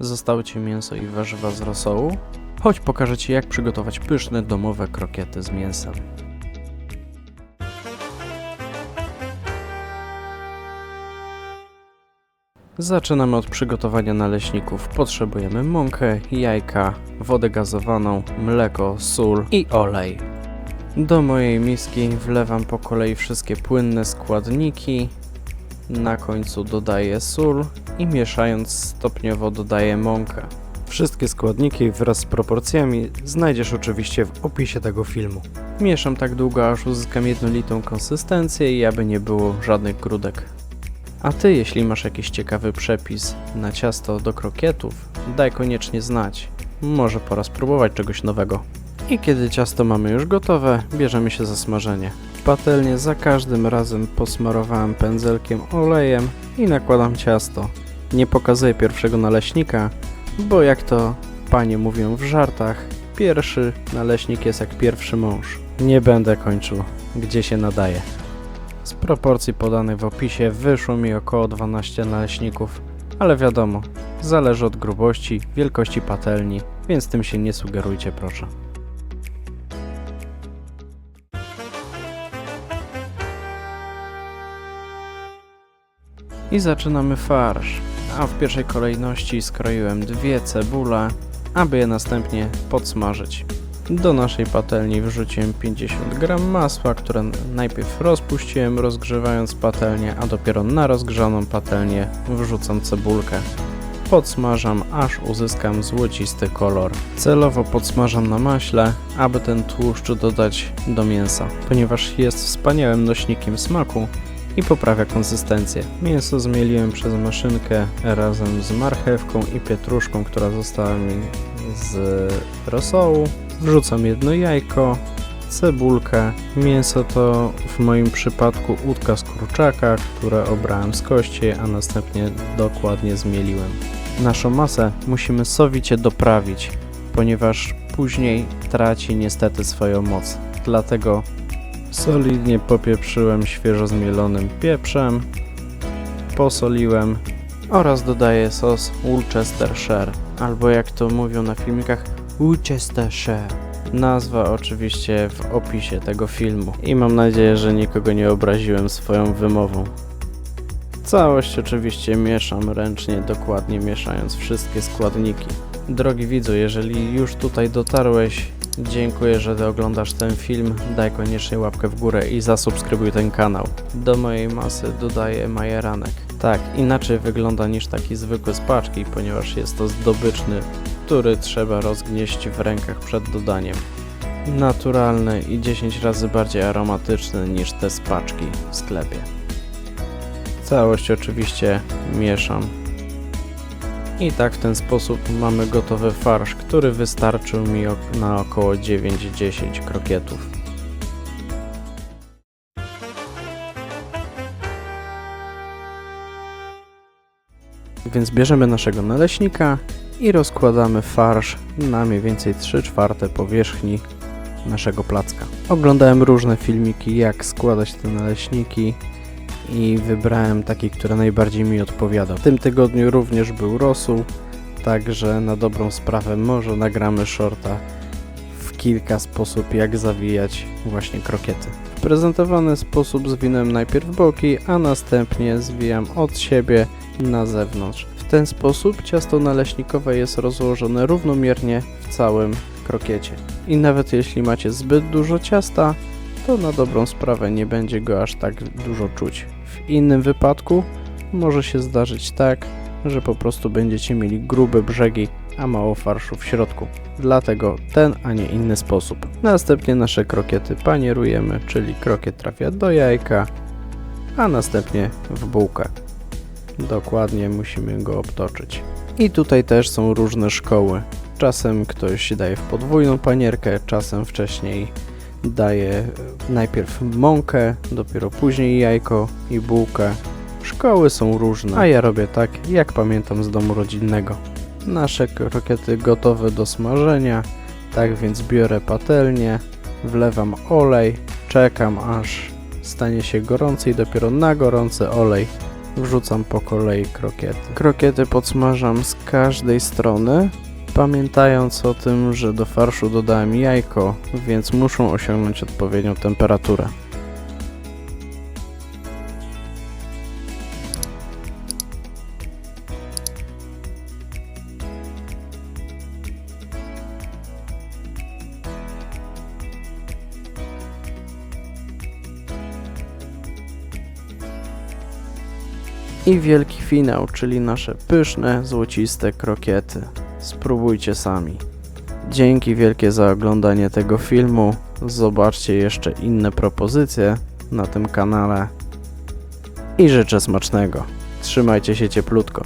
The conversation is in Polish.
Zostało Ci mięso i warzywa z rosołu? Chodź pokażę Ci jak przygotować pyszne domowe krokiety z mięsem. Zaczynamy od przygotowania naleśników. Potrzebujemy mąkę, jajka, wodę gazowaną, mleko, sól i olej. Do mojej miski wlewam po kolei wszystkie płynne składniki. Na końcu dodaję sól i mieszając stopniowo dodaję mąkę. Wszystkie składniki wraz z proporcjami znajdziesz oczywiście w opisie tego filmu. Mieszam tak długo, aż uzyskam jednolitą konsystencję i aby nie było żadnych grudek. A ty, jeśli masz jakiś ciekawy przepis na ciasto do krokietów, daj koniecznie znać. Może pora spróbować czegoś nowego. I kiedy ciasto mamy już gotowe, bierzemy się za smażenie. Patelnię za każdym razem posmarowałem pędzelkiem olejem i nakładam ciasto. Nie pokazuję pierwszego naleśnika, bo jak to panie mówią w żartach, pierwszy naleśnik jest jak pierwszy mąż. Nie będę kończył, gdzie się nadaje. Z proporcji podanych w opisie wyszło mi około 12 naleśników, ale wiadomo, zależy od grubości, wielkości patelni, więc tym się nie sugerujcie proszę. I zaczynamy farsz, a w pierwszej kolejności skroiłem dwie cebule, aby je następnie podsmażyć. Do naszej patelni wrzuciłem 50 g masła, które najpierw rozpuściłem rozgrzewając patelnię, a dopiero na rozgrzaną patelnię wrzucam cebulkę. Podsmażam aż uzyskam złocisty kolor. Celowo podsmażam na maśle, aby ten tłuszcz dodać do mięsa, ponieważ jest wspaniałym nośnikiem smaku i poprawia konsystencję. Mięso zmieliłem przez maszynkę razem z marchewką i pietruszką, która została mi z rosołu. Wrzucam jedno jajko, cebulkę. Mięso to w moim przypadku udka z kurczaka, które obrałem z kości, a następnie dokładnie zmieliłem. Naszą masę musimy sowicie doprawić, ponieważ później traci niestety swoją moc. Dlatego solidnie popieprzyłem świeżo zmielonym pieprzem, posoliłem oraz dodaję sos Worcestershire, albo jak to mówią na filmikach, Worcestershire. Nazwa oczywiście w opisie tego filmu i mam nadzieję, że nikogo nie obraziłem swoją wymową. Całość oczywiście mieszam ręcznie, dokładnie mieszając wszystkie składniki. Drogi widzu, jeżeli już tutaj dotarłeś, dziękuję, że oglądasz ten film. Daj koniecznie łapkę w górę i zasubskrybuj ten kanał. Do mojej masy dodaję majeranek. Tak, inaczej wygląda niż taki zwykły z paczki, ponieważ jest to zdobyczny, który trzeba rozgnieść w rękach przed dodaniem. Naturalny i 10 razy bardziej aromatyczny niż te z paczki w sklepie. Całość oczywiście mieszam. I tak w ten sposób mamy gotowy farsz, który wystarczył mi na około 9-10 krokietów. Więc bierzemy naszego naleśnika i rozkładamy farsz na mniej więcej 3 czwarte powierzchni naszego placka. Oglądałem różne filmiki jak składać te naleśniki i wybrałem taki, który najbardziej mi odpowiadał. W tym tygodniu również był rosół, także na dobrą sprawę może nagramy shorta w kilka sposób jak zawijać właśnie krokiety. W prezentowany sposób zwinąłem najpierw boki, a następnie zwijam od siebie na zewnątrz. W ten sposób ciasto naleśnikowe jest rozłożone równomiernie w całym krokiecie. I nawet jeśli macie zbyt dużo ciasta, to na dobrą sprawę nie będzie go aż tak dużo czuć. W innym wypadku może się zdarzyć tak, że po prostu będziecie mieli grube brzegi, a mało farszu w środku. Dlatego ten, a nie inny sposób. Następnie nasze krokiety panierujemy, czyli krokiet trafia do jajka, a następnie w bułkę. Dokładnie musimy go obtoczyć. I tutaj też są różne szkoły. Czasem ktoś daje w podwójną panierkę, czasem wcześniej daje najpierw mąkę, dopiero później jajko i bułkę. Szkoły są różne, a ja robię tak, jak pamiętam z domu rodzinnego. Nasze krokiety gotowe do smażenia, tak więc biorę patelnię, wlewam olej, czekam aż stanie się gorący i dopiero na gorący olej wrzucam po kolei krokiety. Krokiety podsmażam z każdej strony, pamiętając o tym, że do farszu dodałem jajko, więc muszą osiągnąć odpowiednią temperaturę. I wielki finał, czyli nasze pyszne, złociste krokiety. Spróbujcie sami. Dzięki wielkie za oglądanie tego filmu. Zobaczcie jeszcze inne propozycje na tym kanale. I życzę smacznego. Trzymajcie się cieplutko.